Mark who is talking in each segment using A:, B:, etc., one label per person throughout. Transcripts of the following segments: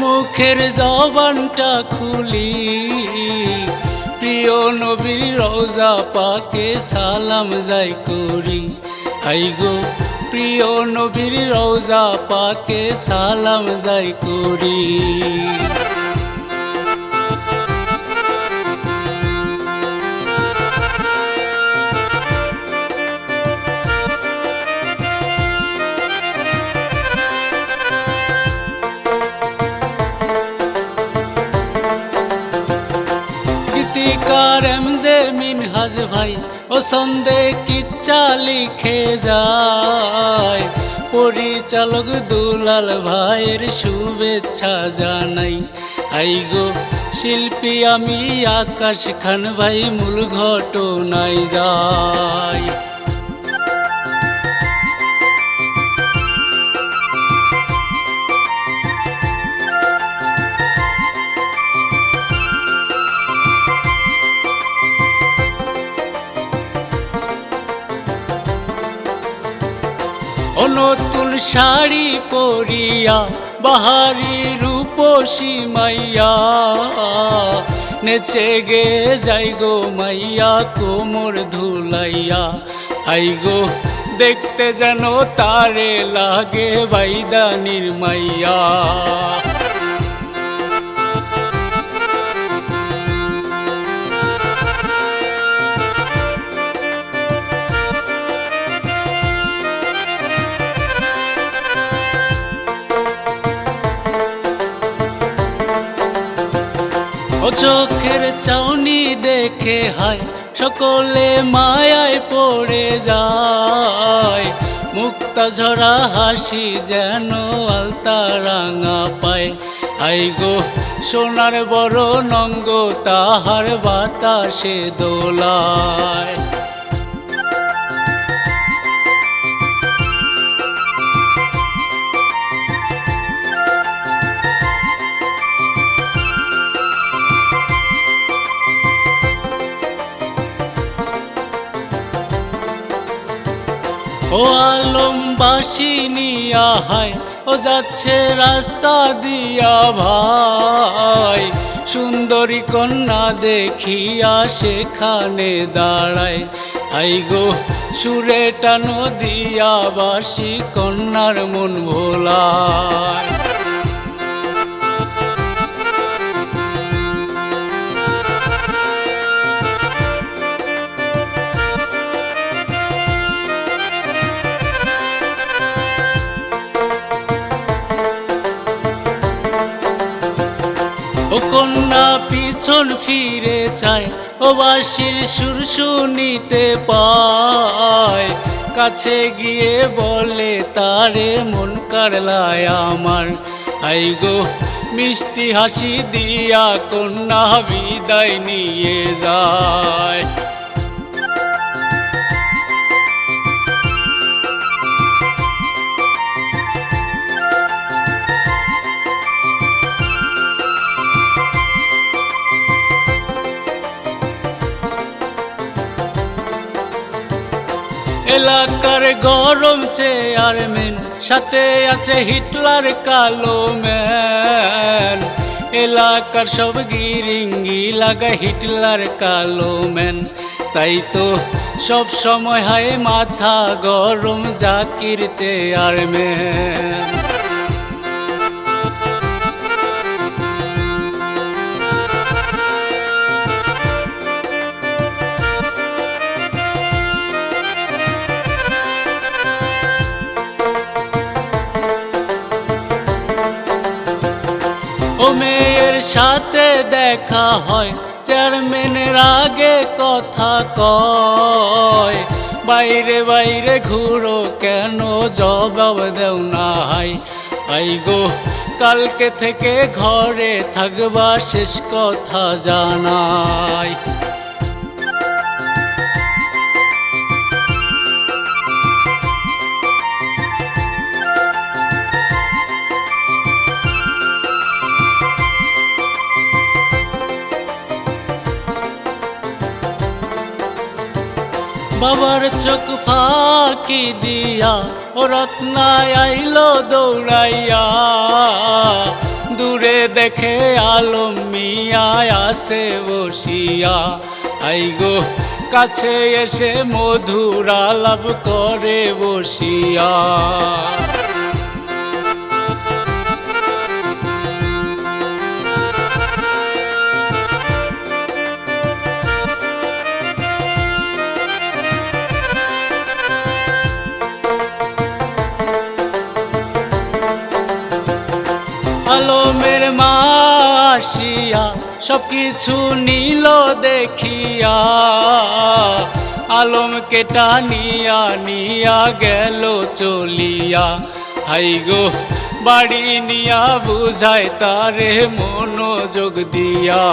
A: মুখের জবানটা খুলি। প্রিয় নবীর রোজা পাকে সালাম যাই করি। হাই গো, প্রিয় নবীর রোজা পাকে সালাম যাই করি। গীতিকার এমজে মিনহাজ ভাই, ও সন্দে কিচ্ছা লিখে যায়। পরিচালক দুলাল ভাইয়ের শুভেচ্ছা জানাই। আই গো শিল্পী, আমি আকাশ খান ভাই, মূল ঘটনায় যাই। নতুন শাড়ি পরিয়া, বাহারি রূপসী মাইয়া। নেচে গে যাই গো মাইয়া, কোমর ধুলাইয়া। আই গো দেখতে যেন তারে লাগে বাইদানির মাইয়া চোখের চাউনি দেখে হয়, সকলে মায়ায় পড়ে যায়। মুক্তা ঝরা হাসি যেন আলতা রাঙা পায়। হাই গো, সোনার বড় নঙ্গ তাহার বাতাসে দোলায়। ও আলমবাসী আহায় হায়, ও যাচ্ছে রাস্তা দিয়া ভাই। সুন্দরী কন্যা দেখিয়া সেখানে দাঁড়ায়। হাই গো, সুরে টানো দিয়া বাসি কন্যার মন ভোলায়। পিছন ফিরে চায়, ও বাসির সুর শুনিতে পায়। কাছে গিয়ে বলে, তারে মন কারলায় আমার। আই গো, মিষ্টি হাসি দিয়া কন্যা বিদায় নিয়ে যায়। এলাকার গরম চেয়ারম্যান সাথে আছে হিটলার কালো ম্যান। এলাকার সব গিরিঙ্গি লাগা হিটলার কালো ম্যান। তাই তো সব সময় হয় মাথা গরম জাকির চেয়ারম্যান মেয়ের সাথে দেখা হয়। চেয়ারম্যানের আগে কথা কয়। বাইরে বাইরে ঘুরো কেন? জবাব দেও না হাই। আই গো, কালকে থেকে ঘরে থাকবা, শেষ কথা জানাই। বাবার চোখ ফাঁকি দিয়া ও রত্নায় আইলো দৌড়াইয়া। দূরে দেখে আলম মিয়ায় আসে বসিয়া। আই কাছে এসে মধুর আলাপ করে বসিয়া। আলমের মা আসিয়া সব কিছু নিল দেখিয়া। আলম কেটা নিয়া নিয়া গেল চলিয়া। হাই গো, বাড়ি নিয়া বুঝায় তারে মনোযোগ দিয়া।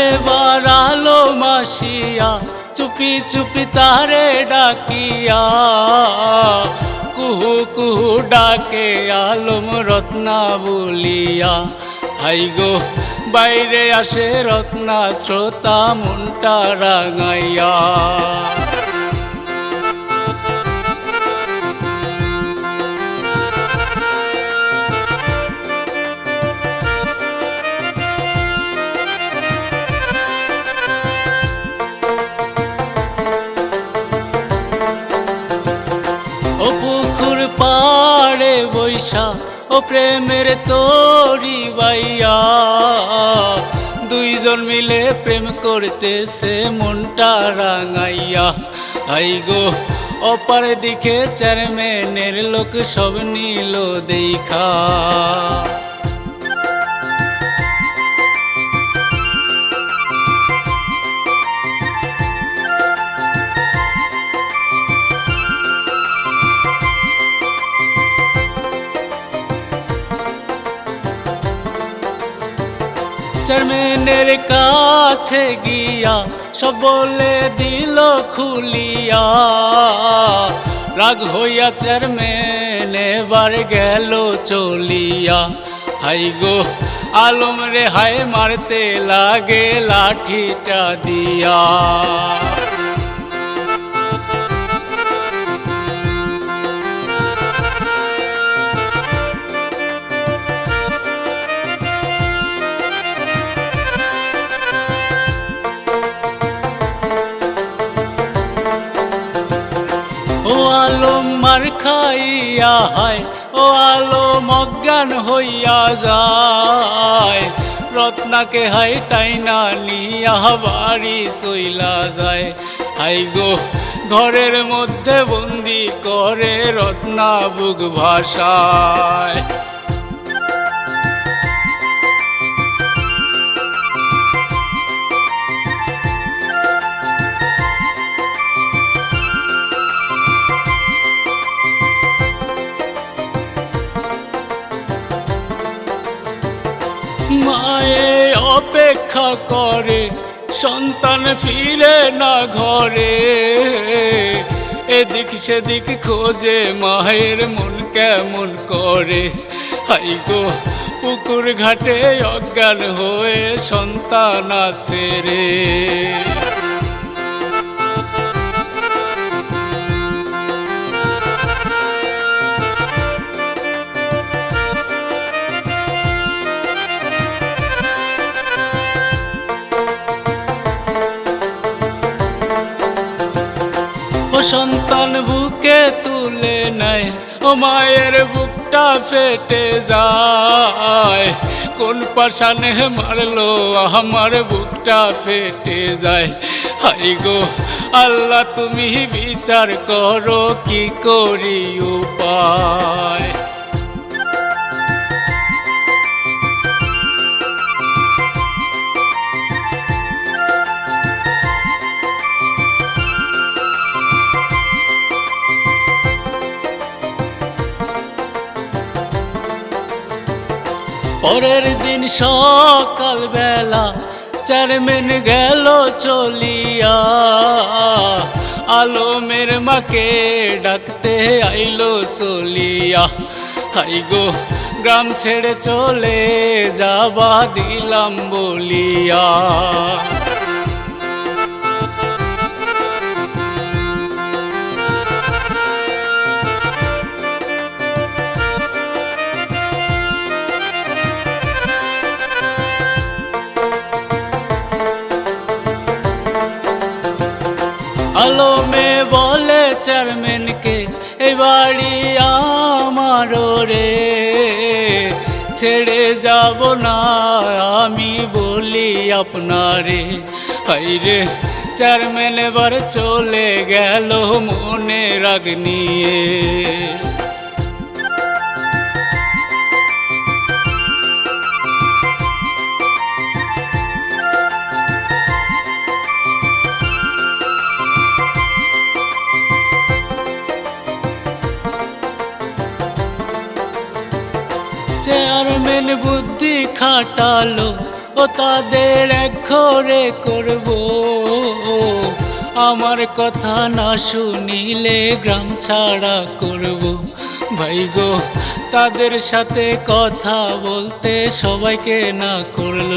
A: এবার আলো মাসিয়া, চুপি চুপি তারে ডাকিয়া। কুহু কুহু ডাকে আলম রত্না বলিয়া। হাই গো, বাইরে আসে রত্না, শ্রোতা মনটা রাঙাইয়া। বৈশা ও প্রেমের তোরি বাইয়া দুইজন মিলে প্রেম করতেছে, মনটা রাঙাইয়া। আই গো, অপার দিকে চেয়ারম্যানের লোক সব নিল দেখা। চেয়ারম্যানের কাছে গিয়া সব বলে দিল খুলিয়া। রাগ হইয়া চেয়ারম্যান এবার গেল চলিয়া। হাই গো, আলম রে হায়, মারতে লাগে লাঠিটা দিয়া। খাইয়া হয়, ও আলো মজ্ঞান হইয়া যায়। রত্নাকে হাই টাইনা নিয়া বাড়ি চইলা যায়। হাই গো, ঘরের মধ্যে বন্দি করে রত্না বুক ভাষায় অপেক্ষা করে, সন্তান ফিরে না ঘরে। এদিক সেদিক খোঁজে মায়ের মন কেমন করে। হাই গো, পুকুর ঘাটে অজ্ঞান হয়ে সন্তান আসে রে। সন্তান বুকে তুলে নেয়, ও মায়ের বুকটা ফেটে যায়। কোন পাশানে মারলো, আমার বুকটা ফেটে যায়। হাই গো, আল্লাহ তুমি বিচার করো, কি করি উপায়? পরের দিন সকাল বেলা চেয়ারম্যান গেল চলিয়া। আলমের মাকে ডাকতে আইলো চলিয়া। হাই গো, গ্রাম ছেড়ে চলে যাবা দিলাম বলিয়া। আলমে বলে চেয়ারম্যানকে এই বাড়ি আমারও রে। ছেড়ে যাব না, আমি বলি আপনারে। হাইরে চেয়ারম্যান এবার চলে গেল মনে রাগ নিয়ে। খাটালো ও তাদের এক ঘরে করব। আমার কথা না শুনিলে গ্রাম ছাড়া করব। ভাই গো, তাদের সাথে কথা বলতে সবাইকে না করল।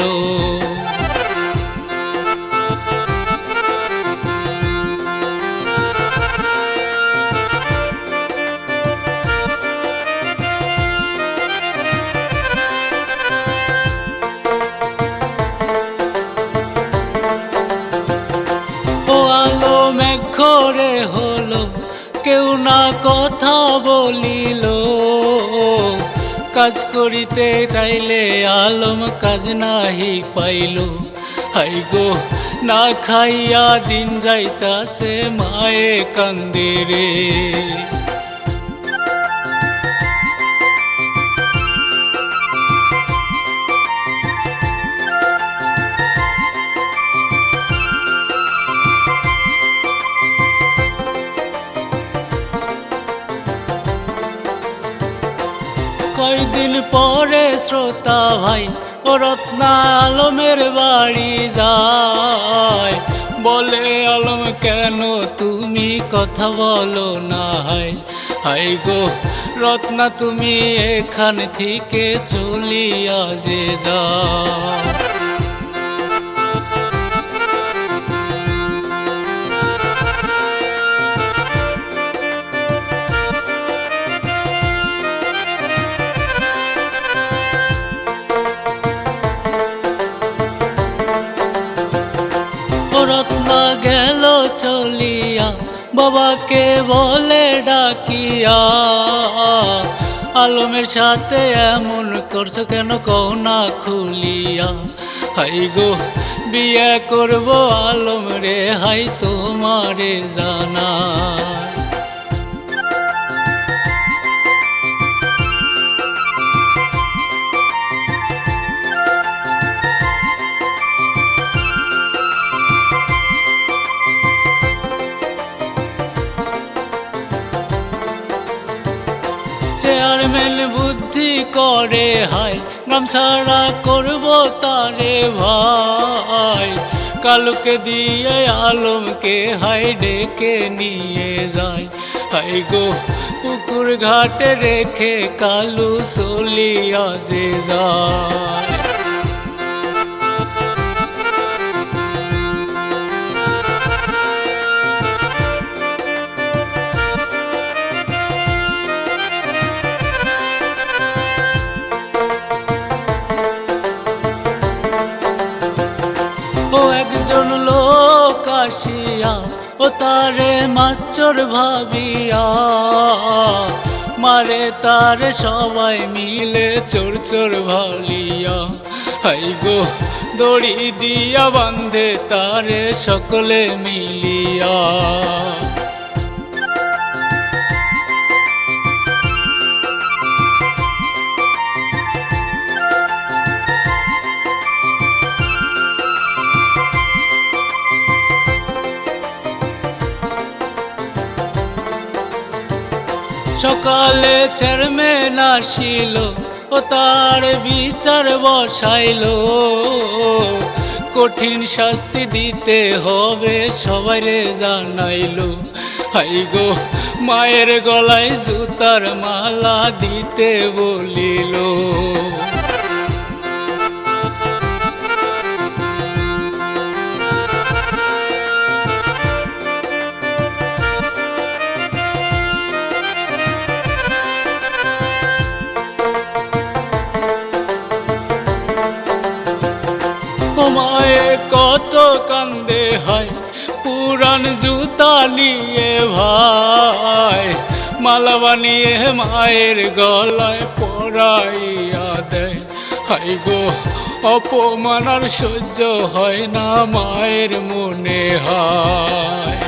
A: কাজ করিতে চাইলে আলম কাজ নাহি পাইল। হাই গো, না খাইয়া দিন যাইতাছে মায়ে কান্দিরে। কয়দিন শ্রোতা ভাই ও রত্না আলমের বাড়ি যায়। বলে, আলম, কেন তুমি কথা বলো না হাই হাই গো, রত্না, তুমি এখান থেকে চলিয়া যে যা চলিয়া বাবাকে বলে ডাকিয়া, আলমের সাথে এমন করছ কেন কও না খুলিয়া? হাই গো, বিয়ে করব আলম রে, হাই তোমারে জানা। চেয়ারম্যান বুদ্ধি করে হাই গ্রাম সারা করব তারে ভাই। কালুকে দিয়ে আলমকে হাই ডেকে নিয়ে যায় হাই গো, পুকুর ঘাটে রেখে কালু চলিয়া যে যায় একজন লোক আসিয়া, ও তারে মাচ্চর ভাবিয়া, মারে তারে সবাই মিলে চোর চোর ভালিয়া। হাই গো, দড়ি দিয়া বান্ধে তারে সকলে মিলিয়া। সকালে চেয়ারম্যান আসিল ও তার বিচার বসাইল। কঠিন শাস্তি দিতে হবে, সবাই রে জানাইলো। হাই গো, মায়ের গলায় জুতার মালা দিতে বলিল। কান্দে হয় পুরান জুতা নিয়ে ভাই মালা বানিয়ে মায়ের গলায় পরাইয়া দেয়। হাই গো, অপমান আর সহ্য হয় না মায়ের মনে হয়।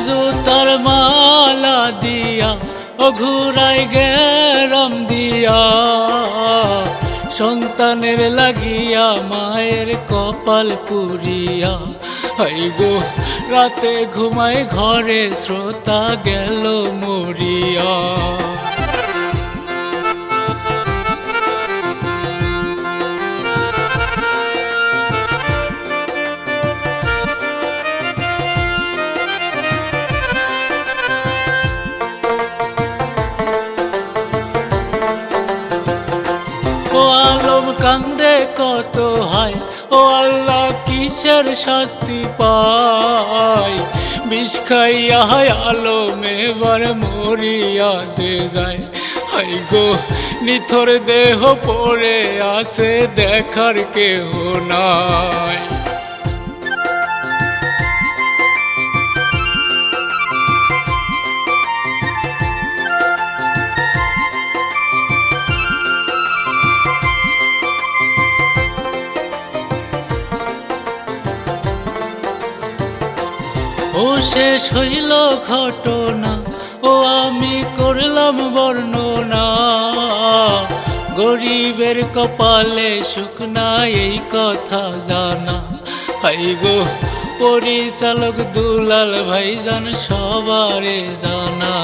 A: জুতার মালা দিয়া, ও ঘুরাই গেরম দিয়া। সন্তানের লাগিয়া মায়ের কপাল পুরিয়া। হাই গো, রাতে ঘুমায় ঘরে শ্রোতা গেল মরিয়া। কত হায়? ও আল্লাহ কিসের শাস্তি পায়? বিষ হায় মেবার এবার মরিয়া সে যায়। হাই গো, নিথর দেহ পড়ে আসে দেখার কেহ নাই। শেষ হইল ঘটনা। ও আমি করলাম বর্ণনা। গরিবের কপালে শুকনা এই কথা জানা। হাই গো, পরিচালক দুলাল ভাইজান সবারে জানা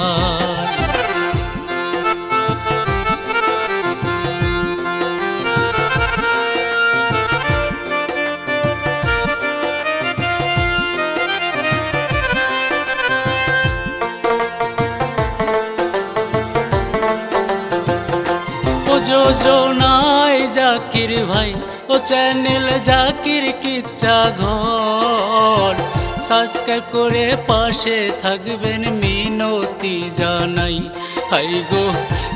A: জাকির ভাই ও চ্যানেল জাকির কিচ্ছা ঘর। সাবস্ক্রাইব করে পাশে থাকবেন মিনতি জানাই। হাই গো,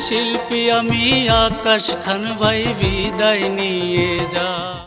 A: শিল্পী আমি আকাশ খান ভাই, বিদায় নিয়ে যা।